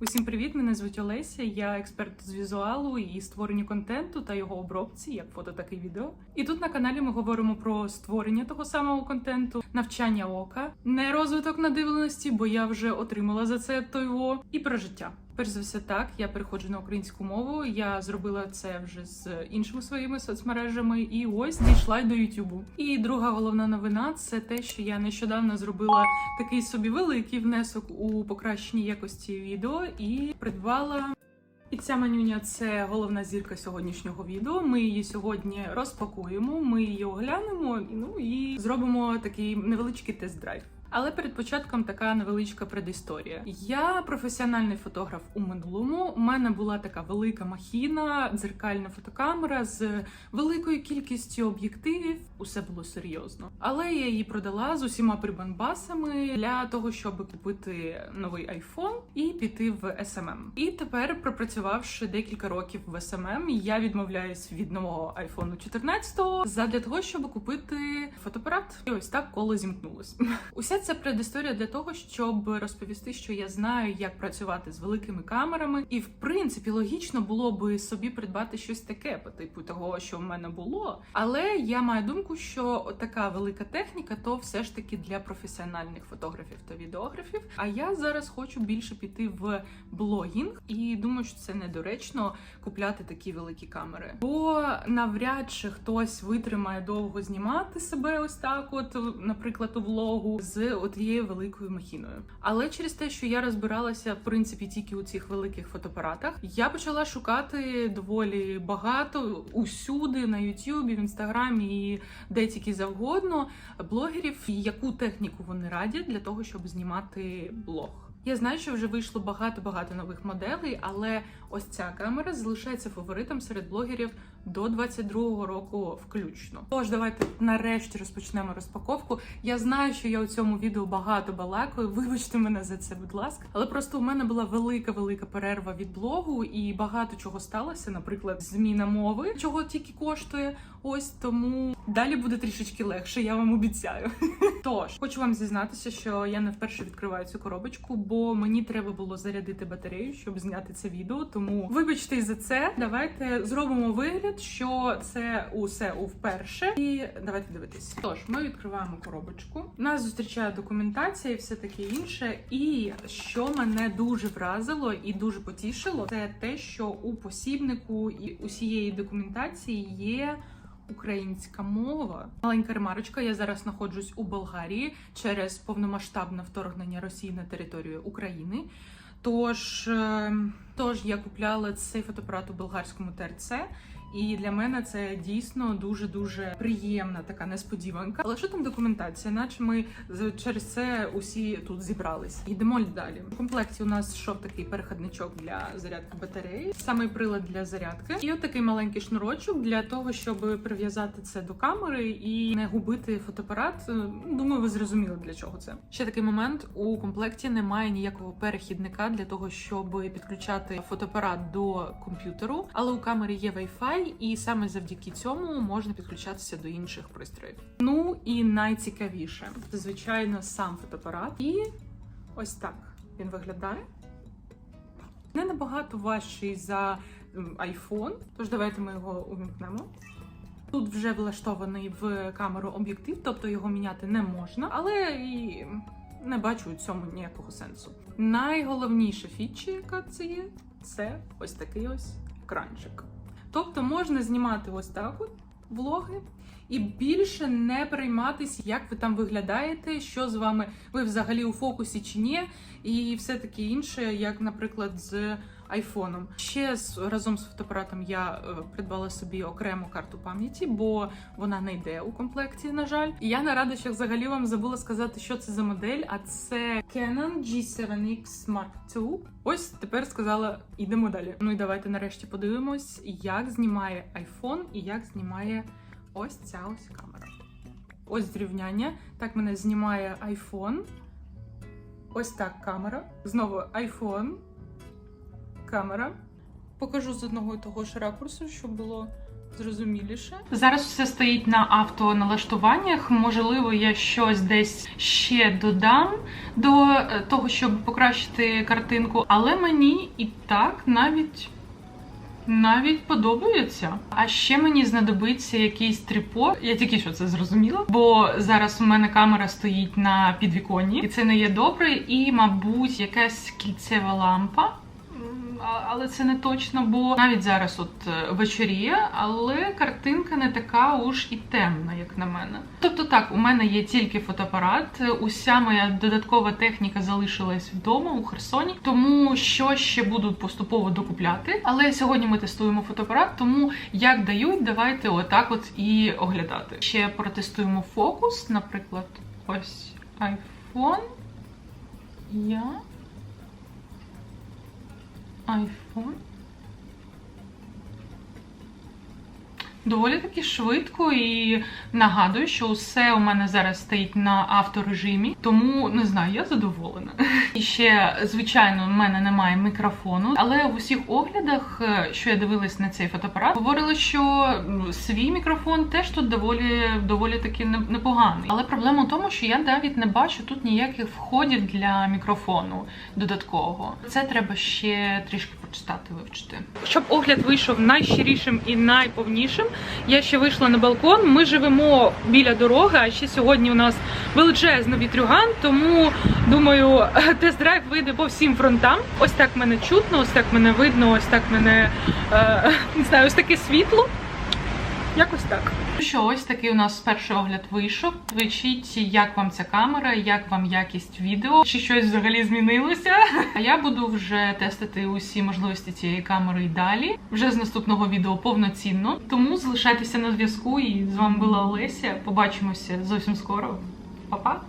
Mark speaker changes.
Speaker 1: Усім привіт! Мене звуть Олеся. Я експерт з візуалу і створення контенту та його обробці, як фото, так і відео. І тут на каналі ми говоримо про створення того самого контенту, навчання ока, не розвиток надивленості, бо я вже отримала за це той во, і про життя. Перш за все, так я переходжу на українську мову. Я зробила це вже з іншими своїми соцмережами, і ось дійшла й до Ютубу. І друга головна новина це те, що я нещодавно зробила такий собі великий внесок у покращенні якості відео і придбала. І ця манюня це головна зірка сьогоднішнього відео. Ми її сьогодні розпакуємо, ми її оглянемо, ну і зробимо такий невеличкий тест-драйв. Але перед початком така невеличка предісторія. Я професіональний фотограф у минулому. У мене була така велика махіна, дзеркальна фотокамера з великою кількістю об'єктивів. Усе було серйозно. Але я її продала з усіма прибанбасами для того, щоб купити новий айфон і піти в SMM. І тепер, пропрацювавши декілька років в SMM, я відмовляюсь від нового айфону 14 задля того, щоб купити фотоапарат. І ось так коло зімкнулось. Уся ця предісторія для того, щоб розповісти, що я знаю, як працювати з великими камерами, і в принципі логічно було би собі придбати щось таке, по типу того, що в мене було. Але я маю думку, що така велика техніка то все ж таки для професіональних фотографів та відеографів. А я зараз хочу більше піти в блогінг, і думаю, що це недоречно купляти такі великі камери. Бо навряд чи хтось витримає довго знімати себе ось так, от, наприклад, у влогу з отією великою махіною. Але через те, що я розбиралася в принципі тільки у цих великих фотоапаратах, я почала шукати доволі багато усюди на Ютубі, в інстаграмі і де тільки завгодно блогерів, яку техніку вони радять для того, щоб знімати блог. Я знаю, що вже вийшло багато-багато нових моделей, але ось ця камера залишається фаворитом серед блогерів до 22-го року включно. Тож давайте нарешті розпочнемо розпаковку. Я знаю, що я у цьому відео багато балакаю. Вибачте мене за це, будь ласка. Але просто у мене була велика велика перерва від блогу, і багато чого сталося. Наприклад, зміна мови, чого тільки коштує. Ось тому далі буде трішечки легше, я вам обіцяю. Тож хочу вам зізнатися, що я не вперше відкриваю цю коробочку, бо мені треба було зарядити батарею, щоб зняти це відео. Тому вибачте за це. Давайте зробимо вигляд, що це усе вперше. І давайте дивитись. Тож ми відкриваємо коробочку. Нас зустрічає документація і все таке інше. І що мене дуже вразило і дуже потішило, це те, що у посібнику і усієї документації є. Українська мова, маленька ремарочка. Я зараз знаходжусь у Болгарії через повномасштабне вторгнення Росії на територію України. Тож, е, тож я купляла цей фотоапарат у болгарському ТРЦ, і для мене це дійсно дуже дуже приємна така несподіванка. Але що там документація? Наче ми через це усі тут зібрались. Йдемо далі. В комплекті у нас йшов такий переходничок для зарядки батареї, самий прилад для зарядки, і от такий маленький шнурочок для того, щоб прив'язати це до камери і не губити фотоапарат. Е, Думаю, ви зрозуміли для чого це. Ще такий момент у комплекті немає ніякого перехідника для того, щоб підключати фотоапарат до комп'ютеру, але у камері є Wi-Fi, і саме завдяки цьому можна підключатися до інших пристроїв. Ну і найцікавіше, це звичайно сам фотоапарат. І ось так він виглядає. Не набагато важчий за iPhone, тож давайте ми його увімкнемо. Тут вже влаштований в камеру об'єктив, тобто його міняти не можна, але і не бачу у цьому ніякого сенсу. Найголовніша фіча, яка це є, це ось такий ось екранчик. Тобто можна знімати ось так от влоги і більше не перейматися, як ви там виглядаєте, що з вами, ви взагалі у фокусі чи ні, і все таке інше, як, наприклад, з айфоном. Ще з разом з фотоапаратом я е, придбала собі окрему карту пам'яті, бо вона не йде у комплекті, на жаль. І я на радощах взагалі вам забула сказати, що це за модель. А це Canon G7X Mark II. Ось тепер сказала, йдемо далі. Ну і давайте нарешті подивимось, як знімає iPhone і як знімає ось ця ось камера. Ось зрівняння. Так мене знімає iPhone. Ось так камера. Знову iPhone. Камера. Покажу з одного і того ж ракурсу, щоб було зрозуміліше. Зараз все стоїть на автоналаштуваннях. Можливо, я щось десь ще додам до е, того, щоб покращити картинку, але мені і так навіть. Навіть подобається. А ще мені знадобиться якийсь трипод. Я тільки що це зрозуміла, бо зараз у мене камера стоїть на підвіконні, і це не є добре. І, мабуть, якась кільцева лампа. Але це не точно, бо навіть зараз от е, вечоріє, але картинка не така уж і темна, як на мене. Тобто, так, у мене є тільки фотоапарат. е, Уся моя додаткова техніка залишилась вдома у Херсоні, тому що ще буду поступово докупляти. Але сьогодні ми тестуємо фотоапарат, тому як дають, давайте отак от і оглядати. Ще протестуємо фокус, наприклад, ось iPhone. Я 아이폰? Доволі таки швидко і нагадую, що усе у мене зараз стоїть на авторежимі, тому не знаю, я задоволена. І ще, звичайно, в мене немає мікрофону, але в усіх оглядах, е, що я дивилась на цей фотоапарат, говорили, що свій мікрофон теж тут доволі доволі таки непоганий. Але проблема в тому, що я навіть не бачу тут ніяких входів для мікрофону додаткового. Це треба ще трішки почитати, вивчити. Щоб огляд вийшов найщирішим і найповнішим, я ще вийшла на балкон. Ми живемо біля дороги, а ще сьогодні у нас величезний вітрюган, тому думаю, тест-драйв вийде по всім фронтам. Ось так мене чутно, ось так мене видно, ось так мене е, не знаю, ось таке світло. Якось так. Ну що, ось такий у нас перший огляд вийшов. Пишіть, як вам ця камера, як вам якість відео, чи щось взагалі змінилося. А я буду вже тестити усі можливості цієї камери і далі. Вже з наступного відео повноцінно. Тому залишайтеся на зв'язку. І з вами була Олеся. Побачимося зовсім скоро. Па-па!